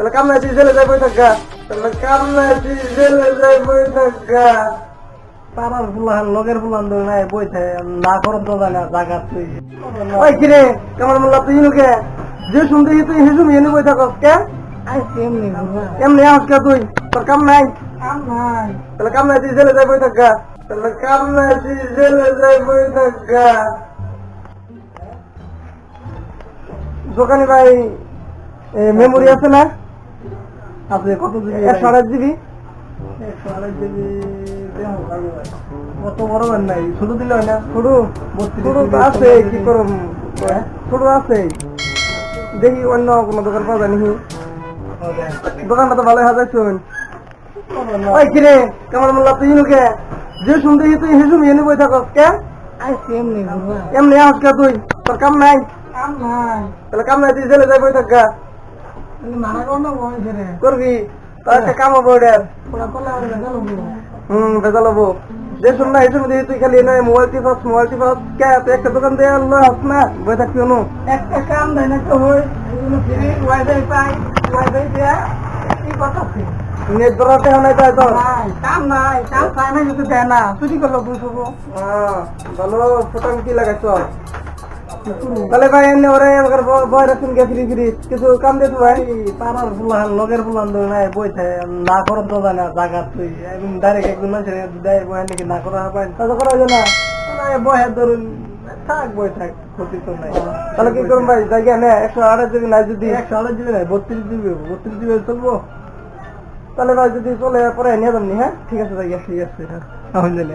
তাহলে কামনা তুই জেলে যাই বই থাকা। তাহলে কামনা তুই জেলে যাই বই থাকা। পাড়ার ফুলান লগের ফুলান ধরে নাই বইছে না করত তো জানা জায়গা তুই। ওই কিরে কামাল মোল্লা তুই নুকে যে শুনতে তুই হিসুম এনে বই থাকস কে? আইসি এমনি এমনি আজকে তুই? তোর কাম নাই? কাম নাই। তাহলে কামনা তুই জেলে যাই বই থাকা। তাহলে কামনা তুই জেলে যাই বই থাকা। দোকানি ভাই মেমোরি আছে না? আছে কত দিবি একশো আড়াই জিবি একশো আড়াই দিবি কত বড় বার নাই ছোট দিলে হয় না? ছোট বত্রিশ ছোট আছে কি জিবি। ছোট আছে। দেখি অন্য কোনো দোকান পাওয়া যায় নাকি? দোকানটা তো ভালো হাজার শুন ওই কিরে কামাল মোল্লা তুই নুকে? যে শুনতে তুই হিসুম এনে বই থাকস কে? এমনি আজকে তুই? তোর কাম নাই? কাম নাই। তাহলে কাম নাই তুই জেলে যাই বই থাকা করবি তোর একটা কাম হবে ওটার হবে। ভেজাল হব। যে শুন না হিসুম দিয়ে তুই খালি নয় মোবাইল টিপাস মোবাইল টিপাস কে তুই একটা দোকান দিয়ে আল্লাহ হাস না বই থাকবি অনু একটা কাম দেয় না কেউ হই ফ্রি ওয়াইফাই পাই ওয়াইফাই দিয়া কি কথা নেট ধরাতে হয় তাই তো কাম নাই কাম চাই না দেয় না চুরি করল বুঝব হ্যাঁ, ভালো ফোটাম কি লাগাইছ? তাহলে ভাই এমনি ওরে আমাকে বয় রাখুন গে ফ্রি ফ্রি কিছু কাম দিয়ে ভাই। পাড়ার ফুলান লগের ফুলান ধরে নাই বইছে না করত তো জানা জায়গা তুই। একদম ডাইরেক্ট একদম মানুষের দেয় বই নাকি না করা হবে তাহলে করা যায় না। না ধরুন থাক বই থাক ক্ষতি তো নাই। তাহলে কি করুন ভাই? জায়গা নে একশো আঠাশ জিবি নাই যদি। একশো আড়াই দিবে না বত্রিশ দিবে বত্রিশ দিবে চলবো। তাহলে ভাই যদি চলে পরে নিয়ে যাবনি হ্যাঁ? ঠিক আছে জায়গা ঠিক আছে হ্যাঁ। জানি